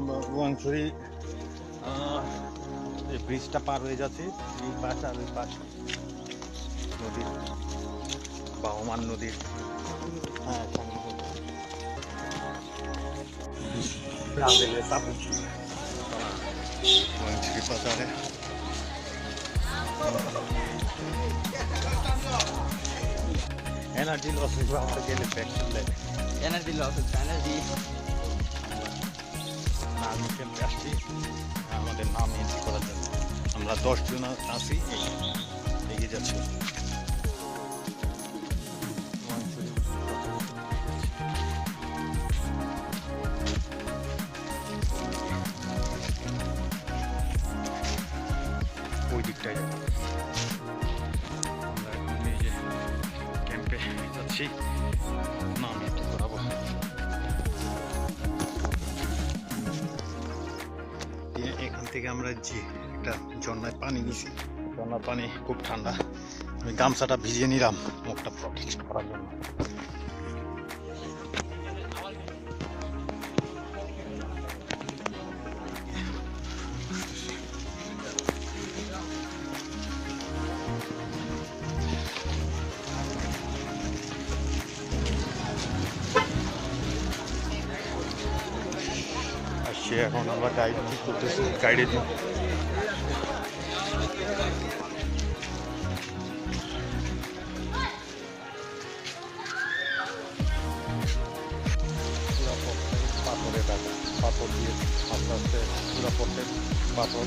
আমরা এই ব্রিজটা পার হয়ে যাচ্ছি। এই পাশ আর ওই পাশ। নদীর, বাহমান নদীর। হ্যাঁ। ব্রাজিলের তাবু রোয়াংছড়ি এনার্জি লস হয়ে আমরা গেলে ব্যাক এনার্জি লস হচ্ছে এনার্জি নাম খেলতে আসছি। আমাদের নাম এন্ট্রি করার জন্য। আমরা দশজন আছি। এগিয়ে যাচ্ছি। ওই দিকটায় আমরা ক্যাম্পে যাচ্ছি। নাম দিয়ে এখান থেকে আমরা যে একটা ঝর্নায় পানি নিছি। ঝর্ণার পানি খুব ঠান্ডা। আমি গামছাটা ভিজিয়ে নিলাম, মুখটা প্রটেক্ট করার জন্য। এখন আমরা গাইড করতেছি গাইডের জন্য পথটাই পাথর দিয়ে আস্তে আস্তে পুরা পথের পাথর।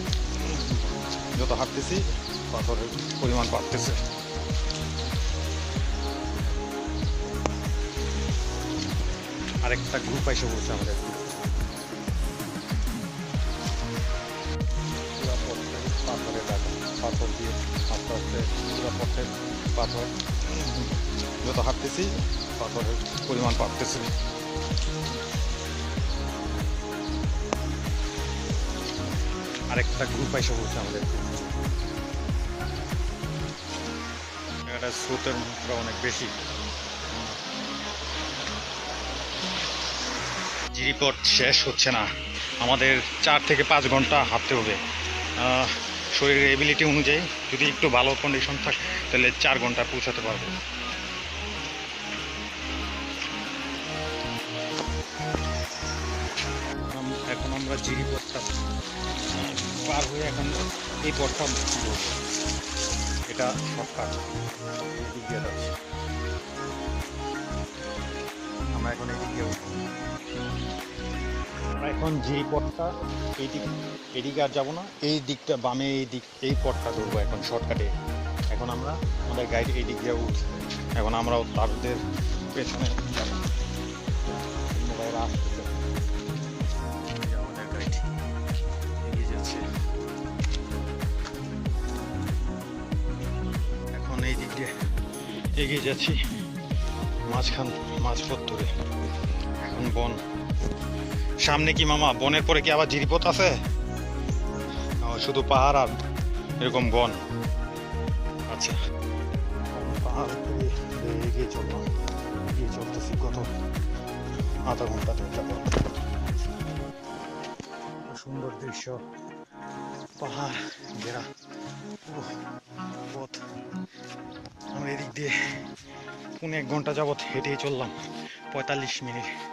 যত হাঁটতেছি, পাথরের পরিমাণ বাড়তেছে। আরেকটা গ্রুপ এসে বলছে আমাদের। পাথর দিয়ে আস্তে আস্তে পুরা পথের যত হাঁটতেছি, পাথরের পরিমাণ বাড়তেছে। আরেকটা গ্রুপ এসে বলছে আমাদের। এটা স্রোতের মাত্রা অনেক বেশি। জিরিপথ শেষ হচ্ছে না। আমাদের চার থেকে পাঁচ ঘণ্টা হাঁটতে হবে। শরীরের এবিলিটি অনুযায়ী যদি একটু ভালো কন্ডিশন থাকে, তাহলে চার ঘণ্টা পৌঁছাতে পারব। এখন আমরা জিরি পথটা পার হয়ে এখন এই পথটা এটা শর্টকাট আমরা এখন এই দিয়ে এখন যে পথটা, এই দিক এদিকে আর যাব না, এই দিকটা বামে, এই দিক, এই পথটা ধরবো এখন শর্টকাটে। এখন আমরা আমাদের গাইড এই দিক দিয়ে এখন আমরাও তাদের পেছনে যাচ্ছে। এখন এই দিক দিয়ে এগিয়ে যাচ্ছি। মাঝখান, মাঝপথ ধরে। এখন বন। সামনে কি মামা, বনের পরে কি আবার জিরিপথ আছে? শুধু পাহাড় আর এরকম বন। আচ্ছা। পাহাড় সুন্দর দৃশ্য। পাহাড়, ঘেরা। পথ। আমরা এদিক দিয়ে পুনে এক ঘণ্টা যাবৎ হেঁটেই চললাম, পঁয়তাল্লিশ মিনিট।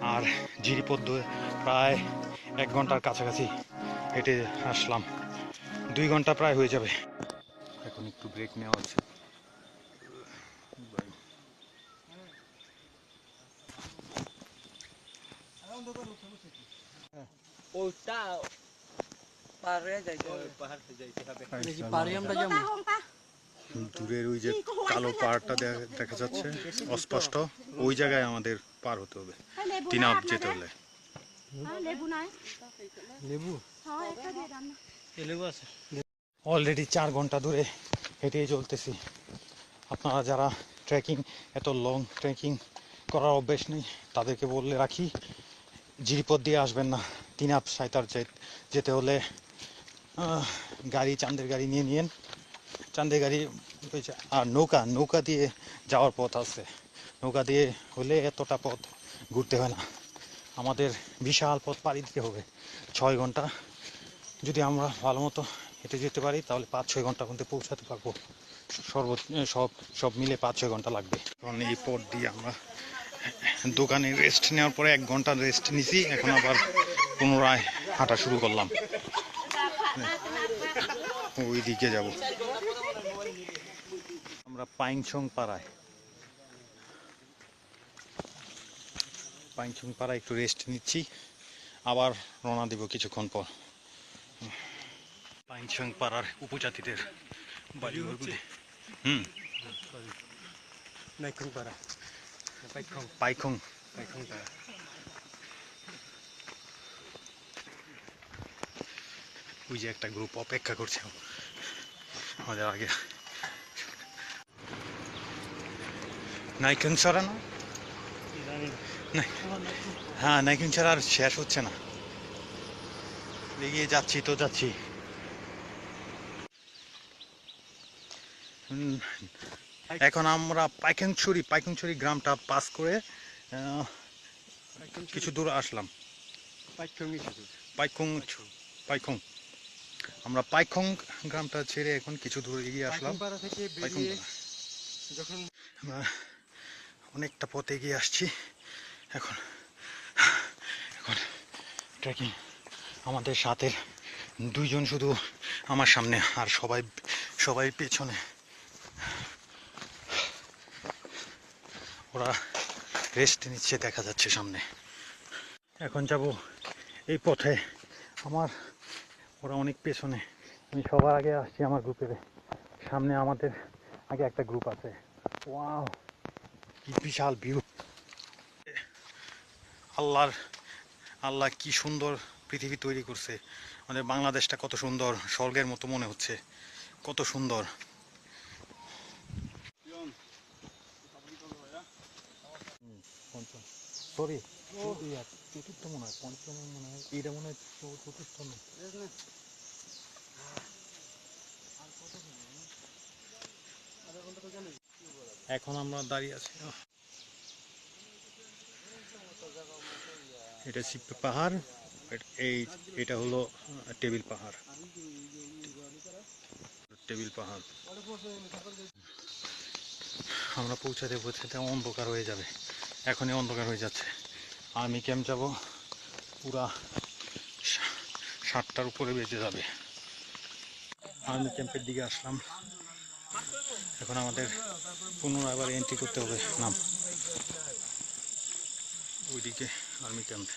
আর জিরিপথ প্রায় এক ঘণ্টার কাছাকাছি হেঁটে আসলাম। দুই ঘণ্টা প্রায় হয়ে যাবে। এখন একটু ব্রেক নেওয়া হচ্ছে। ওটা পারে যাইতে হবে। পাহাড়ে যাইতে হবে। পারি আমরা যেমন দূরের ওই যে কালো পাহাড়টা দেখা- দেখা যাচ্ছে অস্পষ্ট ওই জায়গায় আমাদের পার হতে হবে। তিন আপ যেতে হলে লেবু নাই। লেবু? হ্যাঁ একটা দিয়ে দাম না। লেবু আছে। অলরেডি চার ঘণ্টা ধরে হেঁটেই চলতেছি। আপনারা যারা ট্রেকিং এত লং ট্রেকিং করার অভ্যেস নেই তাদেরকে বললে রাখি জিরিপথ দিয়ে আসবেন না। তিন আপ সাঁতার যেতে হলে গাড়ি চাঁদের গাড়ি নিয়ে নিয়েন। চাঁদের গাড়ি আর নৌকা নৌকা দিয়ে যাওয়ার পথ আছে। নৌকা দিয়ে হলে এতটা পথ ঘুরতে হয় না। আমাদের বিশাল পথ পাড়ি দিতে হবে। ছয় ঘণ্টা। যদি আমরা ভালো মতো হেঁটে যেতে পারি তাহলে পাঁচ ছয় ঘণ্টা মধ্যে পৌঁছাতে পারব। সর্ব সব সব মিলে পাঁচ ছয় ঘণ্টা লাগবে। কারণ এই পথ দিয়ে আমরা দোকানে রেস্ট নেওয়ার পরে এক ঘণ্টা রেস্ট নিছি। এখন আবার পুনরায় হাঁটা শুরু করলাম। ওই দিকে যাব। আমরা পাইংছং পাড়ায় পাইংছং পাড়া একটু রেস্ট নিচ্ছি। আবার রওনা দেব কিছুক্ষণ পর। পাইংছং পাড়ার উপজাতিদের বাড়ি হুম। পাড়া পাইখং পাইখং পাইখং পাড়া ওই যে একটা গ্রুপ অপেক্ষা করছে। আমাদের আগে। নাইকুং ছাড়া না নাই হ্যাঁ নাইকুং ছাড়া আর শেষ হচ্ছে না। এগিয়ে যাচ্ছি তো যাচ্ছি। এখন আমরা গ্রামটা পাস করে কিছু দূর আসলাম। পাইখং পাইখং আমরা পাইখং গ্রামটা ছেড়ে এখন কিছু দূর এগিয়ে আসলাম। যখন অনেকটা পথে এগিয়ে আসছি। এখন এখন ট্রেকিং আমাদের সাথে দুইজন শুধু আমার সামনে আর সবাই সবাই পেছনে? ওরা রেস্ট নিচ্ছে, দেখা যাচ্ছে সামনে। এখন যাব এই পথে। আমার, ওরা অনেক পেছনে। আমি সবার আগে আসছি আমার গ্রুপের সামনে আমাদের আগে একটা গ্রুপ আছে। ওয়াও কি বিশাল ভিউ আল্লাহর আল্লাহ কি সুন্দর পৃথিবী তৈরি করছে। আমাদের বাংলাদেশটা কত সুন্দর স্বর্গের মতো মনে হচ্ছে। কত সুন্দর। সরি চতুর্থ মনে হয় পঞ্চম মনে হয় মনে হয় চতুর্থ এখন আমরা দাঁড়িয়ে আছি। এটা সিপ্পে পাহাড় এই, এটা হলো টেবিল পাহাড়। টেবিল পাহাড়। আমরা পৌঁছাতে পৌঁছাতে অন্ধকার হয়ে যাবে। এখনই অন্ধকার হয়ে যাচ্ছে। আমি ক্যাম্প যাব, পুরা সাতটার উপরে বেঁচে যাবে। আর্মি ক্যাম্পের দিকে আসলাম। এখন আমাদের পুনরায় আবার এন্ট্রি করতে হবে। নাম। ওইদিকে आर्मी कैंप।